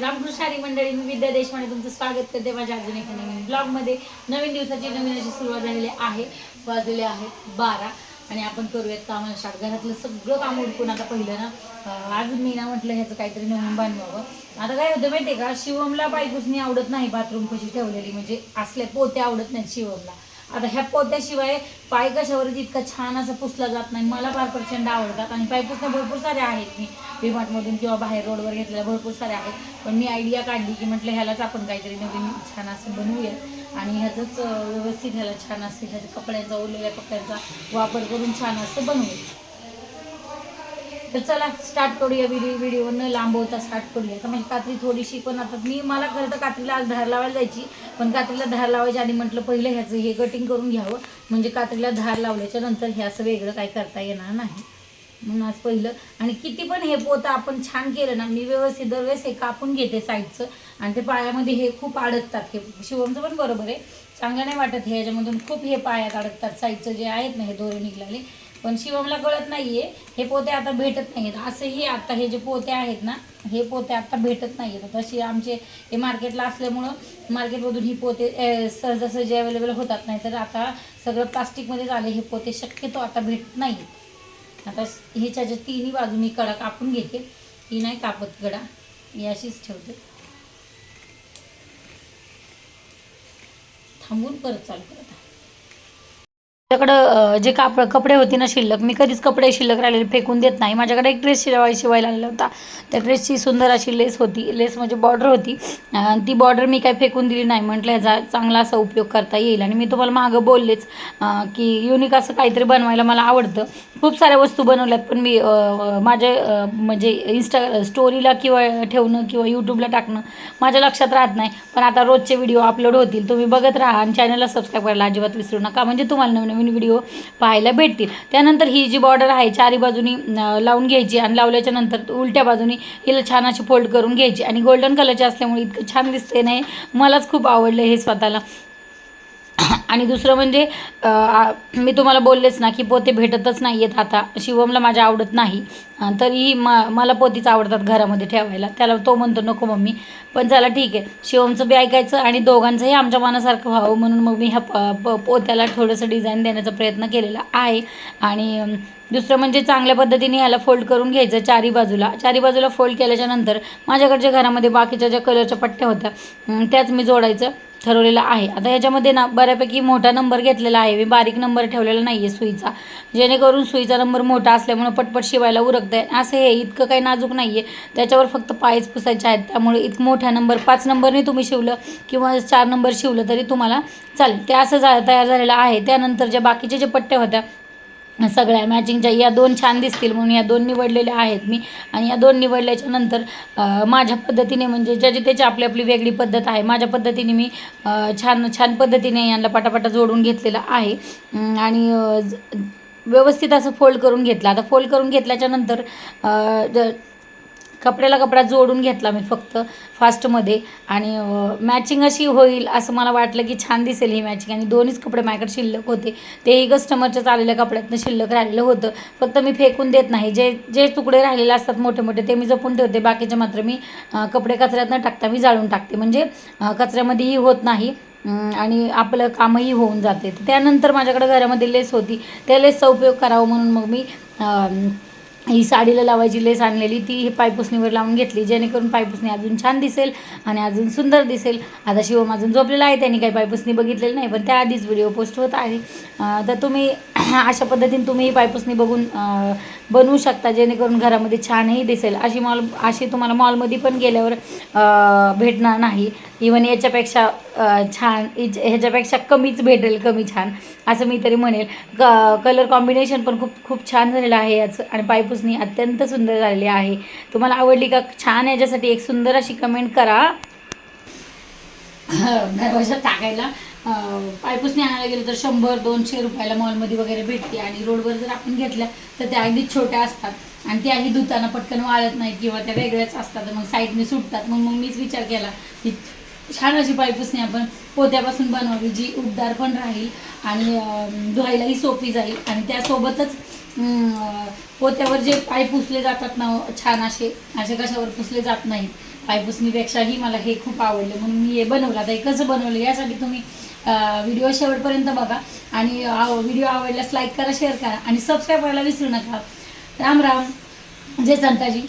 रामकृष्णारी मंडळी मी विद्या देशमाने तुमचं स्वागत करते माझ्या अजून एका नवीन ब्लॉगमध्ये. नवीन दिवसाची नवीन अशी सुरुवात झालेली आहे. वाजलेले आहेत बारा आणि आपण करूयात कामाला स्टार्ट घरातलं सगळं काम उडकून आता पहिलं ना आज मी ना म्हटलं ह्याचं काहीतरी नवीन बनवावं. आता काय होतं माहितीये का शिवमला पायपुसणी आवडत नाही बाथरूम कशी ठेवलेली म्हणजे असले पोते आवडत नाहीत शिवमला. आता ह्या पोत्याशिवाय पाय कशावर इतका छान असं पुसला जात नाही. मला फार प्रचंड आवडतात आणि पाय पुसण्या भरपूर सारे आहेत. मी विमाटमधून किंवा बाहेर रोडवर घेतलेल्या भरपूर साऱ्या आहेत. पण मी आयडिया काढली की म्हटलं ह्यालाच आपण काहीतरी नवीन छान असं बनवूया. आणि ह्याचंच व्यवस्थित ह्याला छान असं ह्याच्या कपड्यांचा ओलेल्या कपड्यांचा वापर करून छान असं बनवूया. तर चला स्टार्ट करूया व्हिडिओ व्हिडिओ न लांबवता स्टार्ट करूया. तर म्हणजे कात्री थोडीशी पण आता मी मला खरं तर कात्रीला आज धार लावायला जायची. पण कात्रीला धार लावायची आणि म्हटलं पहिलं ह्याचं हे कटिंग करून घ्यावं. म्हणजे कात्रीला धार लावल्याच्या नंतर हे असं वेगळं काय करता येणार नाही. म्हणून आज पहिलं. आणि किती पण हे पोतं आपण छान केलं ना मी व्यवस्थित दरवेळेस हे कापून घेते साईडचं. आणि ते पायामध्ये हे खूप अडकतात. हे शिवमचं पण बरोबर आहे. चांगलं नाही वाटत हे याच्यामधून खूप हे पायात अडकतात. साईडचं जे आहेत ना हे दोरे निघाले पण शिवमला कळत नाहीये. हे पोते आता भेटत नाहीत असंही आता हे जे पोते आहेत ना हे पोते आता भेटत नाही आहेत तशी आमचे हे मार्केटला असल्यामुळं मार्केटमधून ही पोते सहजासहजी अवेलेबल होतात. नाही तर आता सगळं प्लास्टिकमध्ये झाले. हे पोते शक्यतो आता भेटत नाहीत आता ह्याच्या ज्या तिन्ही बाजूनी कडा कापून घेते ही नाही कापत कडा मी अशीच ठेवते. थांबून परत चालू करत. त्याकडं जे कापड कपडे होते ना शिल्लक मी कधीच कपडे शिल्लक राहिलेले फेकून देत नाही. माझ्याकडे एक ड्रेस शिवाय शिवायला आलेला होता. त्या ड्रेसची सुंदर अशी लेस होती लेस म्हणजे बॉर्डर होती. ती बॉर्डर मी काय फेकून दिली नाही. म्हटलं ह्याचा चांगला असा उपयोग करता येईल. आणि मी तुम्हाला मागं बोललेच की युनिक असं काहीतरी बनवायला मला आवडतं. खूप साऱ्या वस्तू बनवल्यात पण मी माझ्या म्हणजे इन्स्टा स्टोरीला किंवा ठेवणं किंवा यूट्यूबला टाकणं माझ्या लक्षात राहत नाही. पण आता रोजचे व्हिडिओ अपलोड होतील. तुम्ही बघत राहा आणि चॅनलला सबस्क्राईब करायला अजिबात विसरू नका. म्हणजे तुम्हाला नवीन नवीन व्हिडिओ पाहायला भेटतील. त्यानंतर ही जी बॉर्डर आहे चारी बाजूनी लावून घ्यायची आणि लावल्याच्या नंतर उलट्या बाजूनी हिला छान अशी फोल्ड करून घ्यायची. आणि गोल्डन कलरची असल्यामुळे इतकं छान दिसते नाही. मलाच खूप आवडलं हे स्वतःला. आणि दुसरं म्हणजे मी तुम्हाला बोललेच ना की पोते भेटतच नाही आहेत आता. शिवमला माझ्या आवडत नाही. तरीही म मला पोतीच आवडतात घरामध्ये ठेवायला. त्याला तो म्हणतो नको मम्मी. पण चला ठीक आहे. शिवमचं बी ऐकायचं आणि दोघांचंही आमच्या मनासारखं व्हावं म्हणून मग मी ह्या प- प- पोत्याला थोडंसं डिझाईन देण्याचा प्रयत्न केलेला आहे. आणि दुसरं म्हणजे चांगल्या पद्धतीने ह्याला फोल्ड करून घ्यायचं चारी बाजूला. चारी बाजूला फोल्ड केल्याच्यानंतर माझ्याकडच्या घरामध्ये बाकीच्या ज्या कलरच्या पट्ट्या होत्या त्याच मी जोडायचं. ठरवलेलं आहे. आता ह्याच्यामध्ये ना बऱ्यापैकी मोठा नंबर घेतलेला आहे. मी बारीक नंबर ठेवलेला नाही आहे सुईचा. जेणेकरून सुईचा नंबर मोठा असल्यामुळं पटपट शिवायला उरकतं आहे असं हे इतकं काही नाजूक नाही आहे त्याच्यावर फक्त पायच पुसायचे आहेत. त्यामुळे इतकं मोठ्या नंबर पाच नंबरने तुम्ही शिवलं किंवा चार नंबर शिवलं तरी तुम्हाला चालेल. ते असं जा तयार झालेलं आहे. त्यानंतर ज्या बाकीचे जे पट्ट्या होत्या सगळ्या मॅचिंगच्या या दोन छान दिसतील म्हणून या दोन निवडलेल्या आहेत मी. आणि या दोन निवडल्याच्या नंतर माझ्या पद्धतीने म्हणजे ज्याची त्याची आपली आपली वेगळी पद्धत आहे माझ्या पद्धतीने मी छान छान पद्धतीने यांना पटापटा जोडून घेतलेला आहे. आणि ज- व्यवस्थित असं फोल्ड करून घेतलं. आता फोल्ड करून घेतल्याच्या नंतर ज- कपड्याला कपडा जोडून घेतला मी फक्त फास्टमध्ये. आणि मॅचिंग अशी होईल असं मला वाटलं की छान दिसेल ही मॅचिंग आणि दोन्हीच कपडे माझ्याकडे शिल्लक होते. तेही कस्टमरच्या चाललेल्या कपड्यातनं शिल्लक राहिलेलं होतं. फक्त मी फेकून देत नाही. जे जे तुकडे राहिलेले असतात मोठे मोठे ते मी जपून ठेवते. बाकीचे मात्र मी कपडे कचऱ्यात न टाकता मी जाळून टाकते. म्हणजे कचऱ्यामध्येही होत नाही. आणि आपलं कामही होऊन जाते. त्यानंतर माझ्याकडे घरामध्ये लेस होती. त्या लेसचा उपयोग करावा म्हणून मग मी ही साडीला लावायची लेस आणलेली ती ही पायपुसणीवर लावून घेतली जेणेकरून पायपुसणी अजून छान दिसेल आणि अजून सुंदर दिसेल. आता शिवम अजून झोपलेला आहे त्यांनी काही पायपुसणी बघितलेली नाही पण त्याआधीच व्हिडिओ पोस्ट होत आहे. तर तुम्ही अशा पद्धतीने तुम्ही ही पायपुसणी बघून बनवू शकता जेणेकरून घरामध्ये छानही दिसेल. अशी मॉल अशी तुम्हाला मॉलमध्ये पण गेल्यावर भेटणार नाही. इवन याच्यापेक्षा छान ह्याच्यापेक्षा कमीच भेटेल कमी छान असं मी तरी म्हणेल. क कलर कॉम्बिनेशन पण खूप खूप छान झालेलं आहे याचं. आणि पायपुसणी अत्यंत सुंदर झालेली आहे. तुम्हाला आवडली का? छान याच्यासाठी एक सुंदर अशी कमेंट करा. दरवाजात टाकायला. पायपुसणी आणायला गेलं तर शंभर दोनशे रुपयाला मॉलमध्ये वगैरे भेटते. आणि रोडवर जर आपण घेतल्या तर त्या अगदी छोट्या असतात. आणि त्याही धुताना पटकन वाळत नाही किंवा त्या वेगळ्याच असतात. मग साईडने सुटतात. मग मग मीच विचार केला की छान अशी पायपुसणी आपण पोत्यापासून बनवावी जी उबदार पण राहील आणि धुवायलाही सोपी जाईल. आणि त्यासोबतच पोत्यावर जे पाय पुसले जातात ना छान असे असे कशावर पुसले जात नाहीत. पायपुसणीपेक्षाही मला हे खूप आवडलं. म्हणून मी हे बनवलं. आता हे कसं बनवलं यासाठी तुम्ही व्हिडिओ शेवटपर्यंत बघा. आणि आव व्हिडिओ आवडल्यास लाईक करा शेअर करा. आणि सबस्क्राईब करायला विसरू नका. राम राम. जय संताजी.